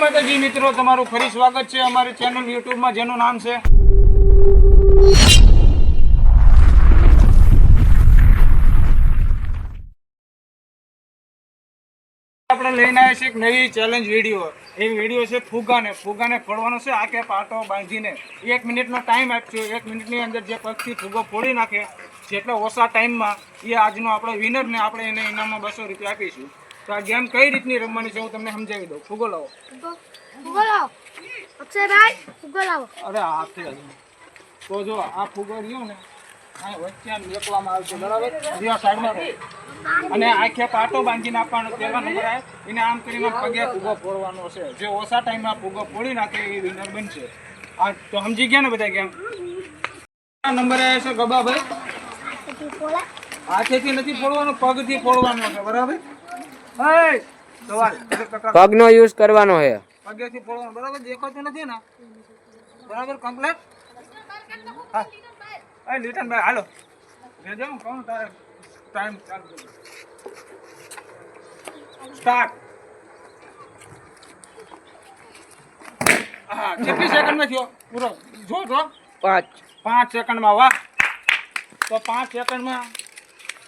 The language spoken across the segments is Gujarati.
માતાજી, મિત્રો, તમારું ફરી સ્વાગત છે અમારી ચેનલ યુટ્યુબમાં, જેનું નામ છે આપણે લઈને આવ્યા છીએ એક નવી ચેલેન્જ વીડિયો એ વીડિયો છે ફુગાને. ફુગાને ફોડવાનો છે. આખે પાટો બાંધીને. એક મિનિટનો ટાઈમ આપ્યો એક મિનિટની અંદર જે પક્ષી ફુગો ફોડી નાખે, જેટલા ઓછા ટાઈમમાં એ આજનો આપણો વિનરને આપણે એને ઇનામમાં બસો રૂપિયા આપીશું. તો આ ગેમ કઈ રીતની રમવાની છે હું તમને સમજાવી દઉં. ફુગો લાવો ફુગો લાવો અક્ષરભાઈ ફુગો લાવો અરે જ. તો જો આ ફુગો રહ્યો ને આ વચ્ચે મેકવામાં આવશે બરાબર? આ સાઈડમાં. અને આખે પાટો બાંધીને આપવાનો પહેલા નંબર આવે. એને આમ કરીને પગે ફુગો ફોડવાનો છે. જે ઓછા ટાઈમમાં ફુગો ફોડી નાખે એ વિનર બનશે. આ તો સમજી ગયા ને બધા ગેમ આ નંબર આવે છે ગબાભાઈ. હાથેથી નથી ફોડવાનો પગથી ફોડવાનો છે બરાબર? હે પગનો યુઝ કરવાનો છે. પગેથી ફોડવાનું બરાબર? દેખાતું નથી ને? બરાબર? કમ્પ્લેટ હા. એ લીટનભાઈ હાલો. રેજો હું કહું તારે ટાઈમ ચાલુ સ્ટાર્ટ હા કેટલી સેકન્ડમાં થયો? પૂરો. જો જો. પાંચ. પાંચ સેકન્ડમાં વાહ. તો પાંચ સેકન્ડમાં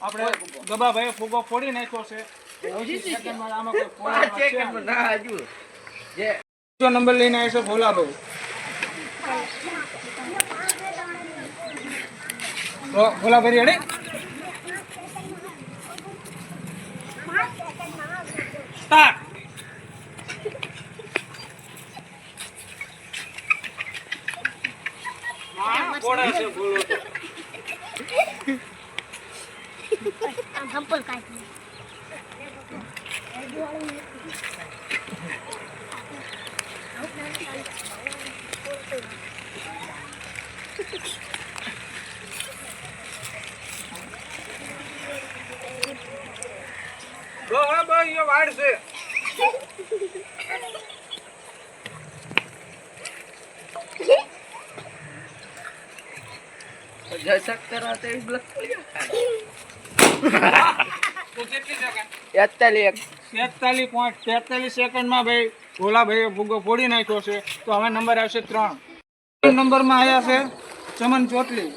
આપણે ગબાભાઈએ ફૂગો ફોડી નાખ્યો છે. નંબર લઈને આવ્યો છે ભોલાભાઈ ભોલા ભોલાભાઈ રેડી સ્ટાર્ટ ફોડે છે ભોલો વાડ છે. તો કેટલી સેકન્ડ એકતાલીસ તેતાલીસ પોઈન્ટ તેતાલીસ સેકન્ડમાં ભાઈ ભોલાભાઈએ ભૂગો ફોડી નાખ્યો છે. તો હવે નંબર આવશે ત્રણ. નંબરમાં આવ્યા છે ચમન ચોટલી.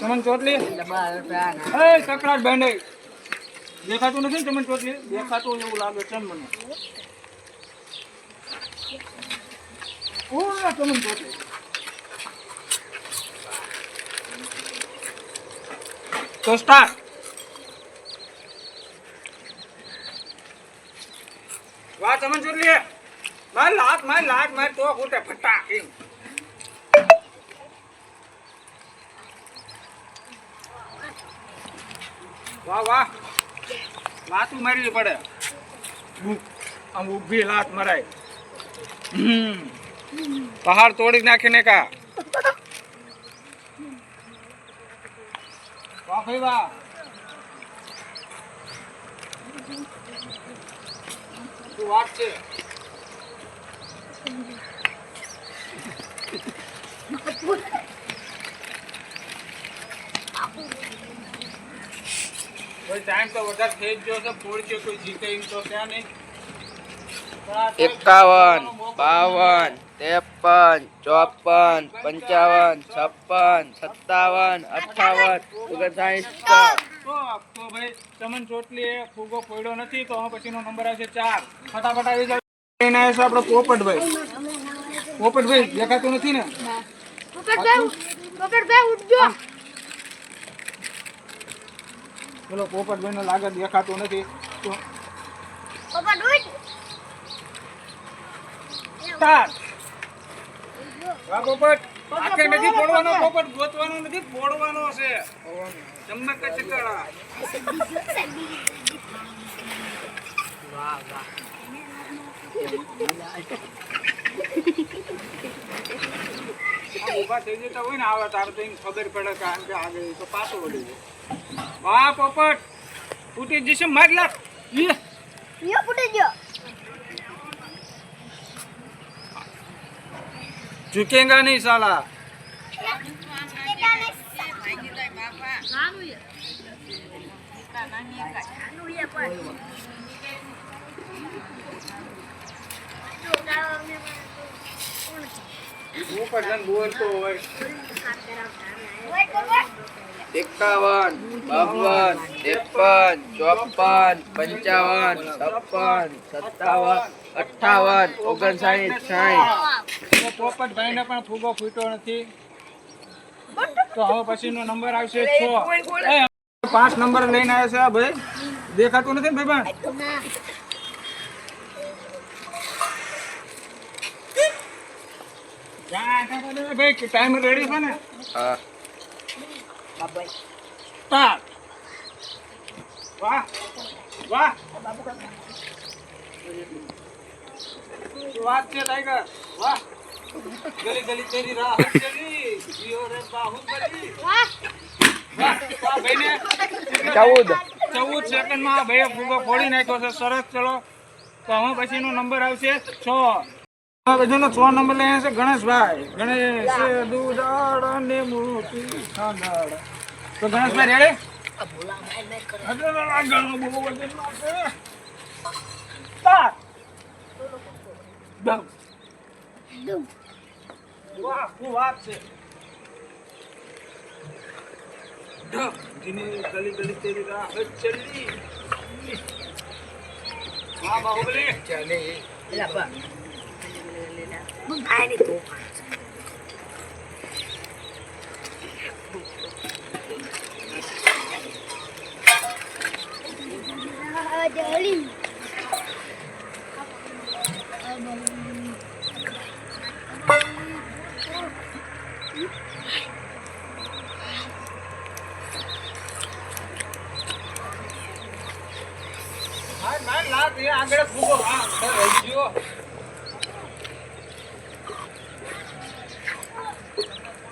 ચમન ચોટલી? સકરાટ બેંડે દેખાતું નથી ચમન ચોટલી? દેખાતું એવું લાગે છે મને. ઓ, ચમન ચોટલી. તો સ્ટાર્ટ ચમન ચોટલી માર લાત માર લાત, માર તો ફૂટે ફટા એમ. વાહ વાહ. લાતું મારવી પડે. આમ ઊભી લાત મરાય. પહાડ તોડી નાખીને કા? વાહ, ભાઈ, વાહ. વાત છે. થઈ જ ગયો ફોડ છે કોઈ જીતે એમ એકાવન, બાવન, ત્રેપન, ચોપન, પંચાવન, છપ્પન, સત્તાવન, અઠાવન, ઓગણસાઠ તો તો ભાઈ. ચમન ચોટલી એ ફૂગો પડ્યો નથી તો હવે પછીનો નંબર આવશે ચાર. ફટાફટ આવી જાવ લઈને આવ્યો આપણો પોપટભાઈ. પોપટભાઈ દેખાતું નથી ને? પોપટભાઈ પોપટભાઈ ને લાગે દેખાતું નથી. પોપટ. આખે નથી ફોડવાનો પોપટ ગોતવાનો નથી ફોડવાનો છે. ચમક ચકડા આ ઊભા થઈ જતા હોય ને આવે તારે તો ખબર પડે કે કે આગળ તો પાછો વળી જાય વાહ પોપટ. તૂટી જશે મારી લાખ ફૂટી ગયો. झुकेगा नहीं साला ऊपर बोल तो એકાવન બાવન ત્રેપન ચોપન પંચાવન છપ્પન સત્તાવન અઠાવન ઓગણસાઠ સાઠ. પોપટ ભાઈ ને પણ ફૂગો ફૂટ્યો નથી. તો હવે પછીનો નંબર આવશે છ. પાંચ નંબર લઈને આવ્યા છે આ ભાઈ. દેખાતું નથી ને ભાઈ પણ? ભાઈ ટાઈમ રેડી છે ને? હા. બાબાઈ તાર વાહ વાહ બાબુ ગલી ગલી તેરી રાહ ચલી જીઓ રે બાહુ વાહ વાહ ભાઈને 14 14 સેકન્ડમાં ભાઈએ ફૂગો ફોડી નાખ્યો છે. સરસ ચલો. તો હવે પછીનો નંબર આવશે 6 એનો નંબર લે છે ગણેશભાઈ. ગણેશ દુધાળ ને મૂર્તિ ખાંડાળ. તો ગણેશભાઈ રેડે ચલી. શું વાત છે ઢબ, જીની ગલી ગલી તેરી રાહ ચલી વાહ બાહુબલી Ah, Jolly. હા ના ના તે આગળ ફૂગો હા અંદર રહી ગયો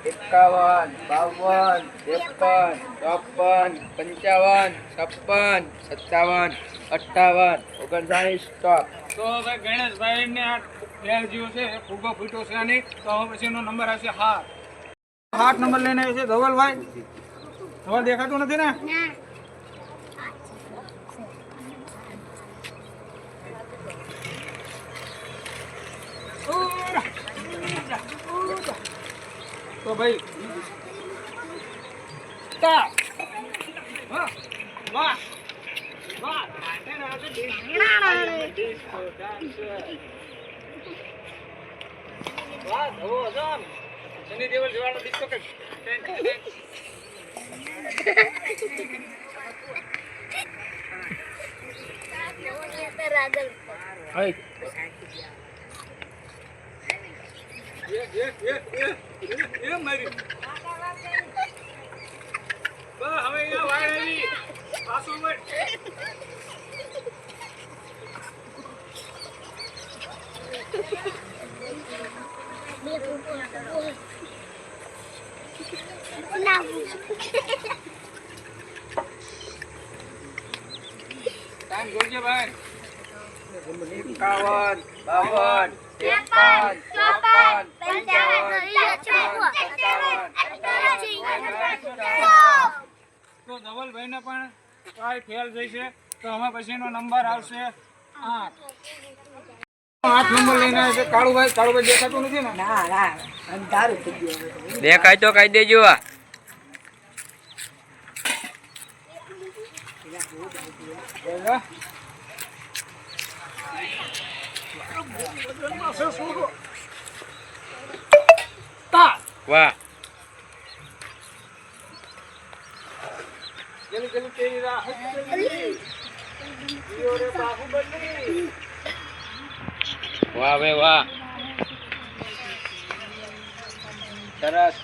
એકાવન બાવન ત્રેપન ચોપન પંચાવન છપ્પન સત્તાવન અઠાવન ઓગણસાઠ સ્ટોપ તો હવે ગણેશભાઈ ને આ ફેર જ્યો છે ફૂગો ફૂટો છે નહીં તો હવે પછીનો નંબર આવશે હાથ હાથ નંબર લઈને આવે છે ધવલભાઈ ધવલ દેખાતું નથી ને તો ભાઈ હજામ શનિ દેવલ જેવાળો દીકરો કે હઈ એ એ એ એ એ એ મારી બસ હવે અહીંયા વાળ આવી પાછું વળ. Nah. ટાઈમ જોઈજે ભાઈ એકાવન બાવન ત્રેપન ચોપન પંચાવન તો ધવલભાઈ ને પણ ટ્રાય ફેલ થઈ તો અમે પછીનો નંબર આવશે આઠ. આઠ નંબર લઈને આવે છે કાળુભાઈ કાળુભાઈ દેખાતું નથી ને? દેખાય તો કહી દેજો આ. વાહ. જલ્દી જલ્દી તેરી રાહ ચલી. જીઓ રે બાહુબલી. વાહ ભાઈ વાહ સરસ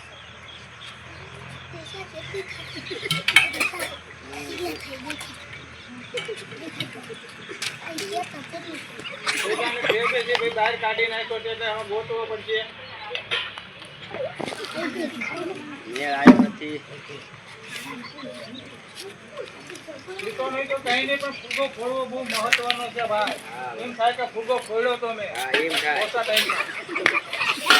પોતાને બે બે જે ભાઈ બહાર કાઢી નાખ્યો છે એટલે હવે ગોતવો પડશે મેળ આવ્યો નથી જીતો નહીં તો કઈ નહીં પણ ફૂગો ફોડવો બહુ મહત્વનો છે ભાઈ. એમ થાય કે ફૂગો ફોડ્યો તો મેં. એમ થાય. ઓછા ટાઈમમાં.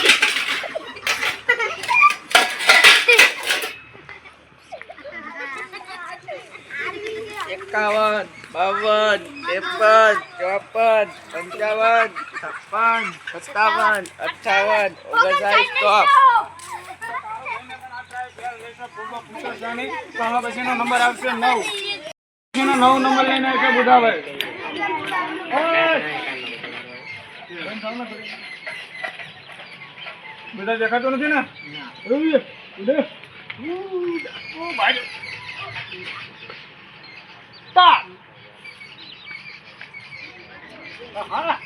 એકાવન બાવન ત્રેપન ચોપન પંચાવન છપ્પન સત્તાવન અઠાવન ઓગણસાઠ આમાં પછીનો નંબર આવશે નવ. નવ નંબર લઈને આવશે બુધાભાઈ બધા દેખાતો નથી ને મકાન. તા. આહા.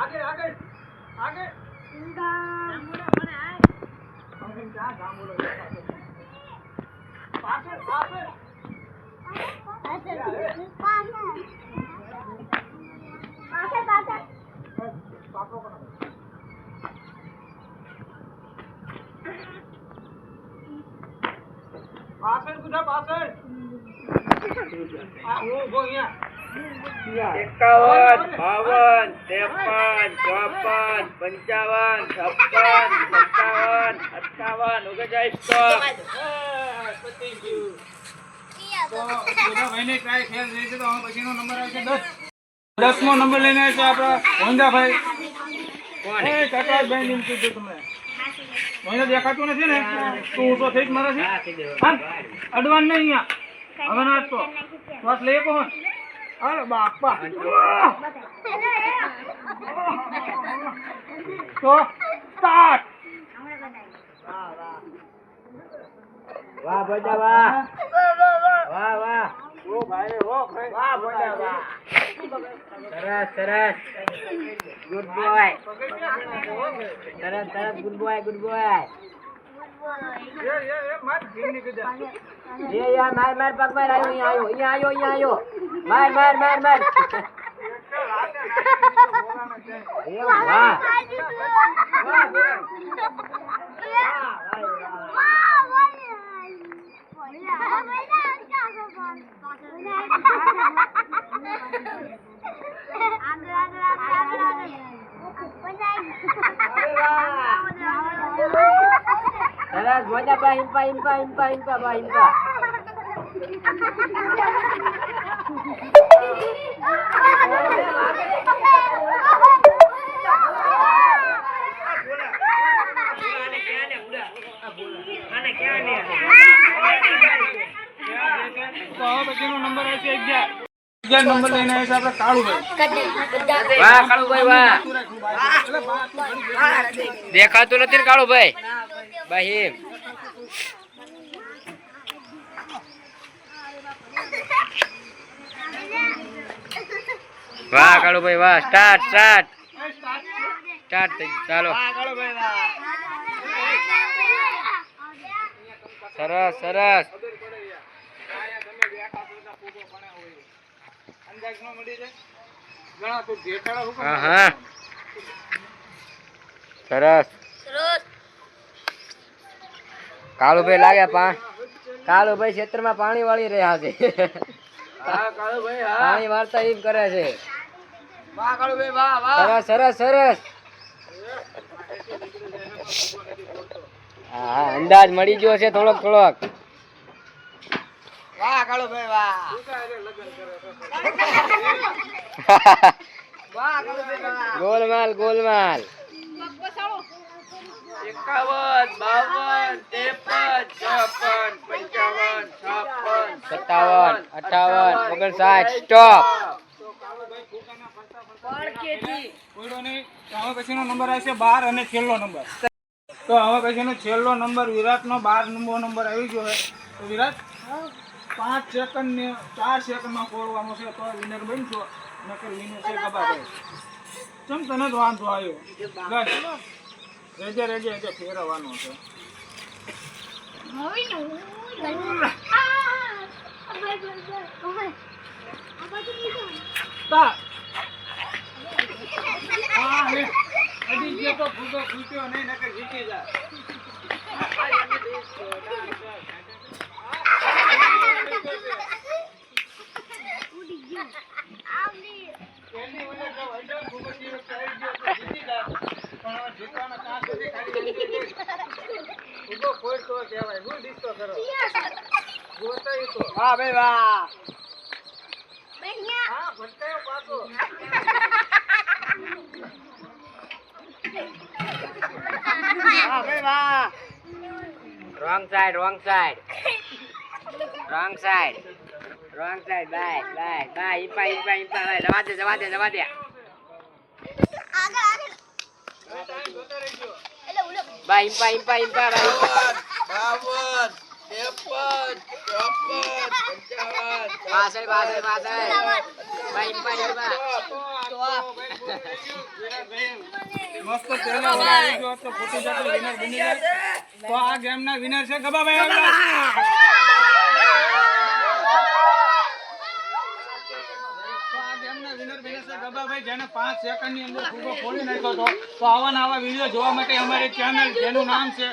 आगे आगे आगे पासर पासर पासर पासर पासर પાછળ બધા પાછળ. આ હું ઊભો અહીંયા. એકાવન બાવન ત્રેપન ચોપન પંચાવન છપ્પન સત્તાવન અઠાવન ઓગણચાલીસ તો ભાઈને ટ્રાય ખેલ રહી તો હવે પછીનો નંબર આવશે દસ. દસમો નંબર લઈને આપડા આપણા વંદાભાઈ એ કાકાભાઈ ને એમ તમે મને દેખાતું નથી ને. તો ઊંચો થઈ જ મારે છે. અડવાન નહીં અહીંયા. હવે ના તો શ્વાસ લઈએ કોણ? અરે બાપા. તો સ્ટાર્ટ. વાહ બોજા વાહ. વાહ વાહ. વાહ વાહ. સરસ સરસ. ગુડ બોય સરસ સરસ. ગુડ બોય ગુડ બોય માર માર પગ માર આવ્યો અહીંયા આવ્યો અહીંયા આવ્યો અહીંયા આવ્યો માર માર માર માર. એ વાહ. સરસ બા હિંપા તો હવે પછીનો નંબર આવશે અગિયાર અગિયાર નંબર લઈને કાળુભાઈ, વાહ. દેખાતું નથી ને, કાળુભાઈ? ભાઈ વાહ, કાળુભાઈ, વાહ. સ્ટાર્ટ સ્ટાર્ટ સ્ટાર્ટ થઈ. ચાલો. સરસ સરસ. સરસ. કાળુભાઈ લાગ્યા પા કાળુભાઈ ક્ષેત્રમાં પાણી વાળી રહ્યા છે. પાણી વાળતા એમ કરે છે. વાહ કાળુભાઈ વાહ વાહ. સરસ સરસ સરસ. હા અંદાજ મળી ગયો છે થોડોક થોડોક. વાહ વાહ. ગોલમાલ ગોલમાલ એકાવન બાવન ત્રેપન ચોપન પંચાવન છપ્પન સત્તાવન અઠાવન ઓગણસાઠ સ્ટોપ પછી પછીનો નંબર આવશે બાર અને છેલ્લો નંબર તો હવે પછીનો છેલ્લો નંબર વિરાટનો બાર નંબર નંબર આવી ગયો છે. તો વિરાટ પાંચ સેકન્ડ ને ચાર સેકન્ડમાં ફોડવાનો છે તો વિનર બનશો નકર વિનર છે ગબાભાઈ ચમ તને જ વાંધો આવ્યો? રેજે રેજે રેજે ફેરવવાનો છે. તા. તો ફૂટો ફૂટ્યો નહીં નકર જીતી જા. વાહ ભાઈ વાહ. બઢિયા હા વાહ ભાઈ વાહ wrong side wrong side wrong side wrong side bye bye bye ઈપા ઈપા ઈપા બાય જવા દે જવા દે જવા દે આગળ આગળ બાય ઈપા ઈપા ઈપા બાય. બાવન ત્રેપન ચોપન પંચાવન પાછળ પાછળ પાછળ બાય ઈપા ઈપા મસ્ત પહેલા આવી ગયો તો ખોટી જાતનો winner બની જાય. તો આ ગેમના વિનર છે ગબાભાઈ ગબાભાઈ, જેને પાંચ સેકન્ડની અંદર ફુગ્ગો ખોલી નાખ્યો હતો. તો આવા નવા વીડિયો જોવા માટે અમારી ચેનલ જેનું નામ છે.